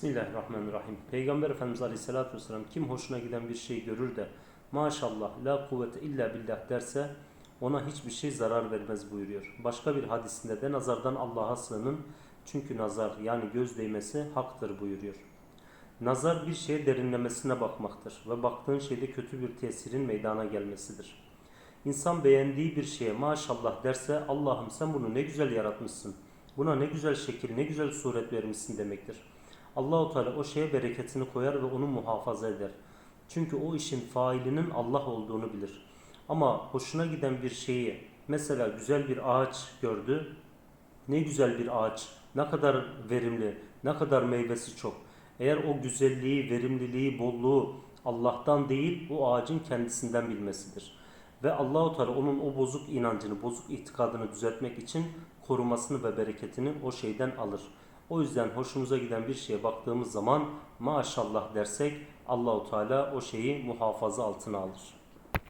Bismillahirrahmanirrahim. Peygamber Efendimiz Aleyhisselatü Vesselam kim hoşuna giden bir şey görür de maşallah la kuvvete illa billah derse ona hiçbir şey zarar vermez buyuruyor. Başka bir hadisinde de nazardan Allah'a sığının çünkü nazar yani göz değmesi haktır buyuruyor. Nazar bir şeye derinlemesine bakmaktır ve baktığın şeyde kötü bir tesirin meydana gelmesidir. İnsan beğendiği bir şeye maşallah derse Allah'ım sen bunu ne güzel yaratmışsın. Buna ne güzel şekil, ne güzel suret vermişsin demektir. Allahu Teala o şeye bereketini koyar ve onu muhafaza eder. Çünkü o işin failinin Allah olduğunu bilir. Ama hoşuna giden bir şeyi mesela güzel bir ağaç gördü. Ne güzel bir ağaç, ne kadar verimli, ne kadar meyvesi çok. Eğer o güzelliği, verimliliği, bolluğu Allah'tan değil o ağacın kendisinden bilmesidir. Ve Allahu Teala onun o bozuk inancını, bozuk itikadını düzeltmek için korumasını ve bereketini o şeyden alır. O yüzden hoşumuza giden bir şeye baktığımız zaman maşallah dersek Allahu Teala o şeyi muhafaza altına alır.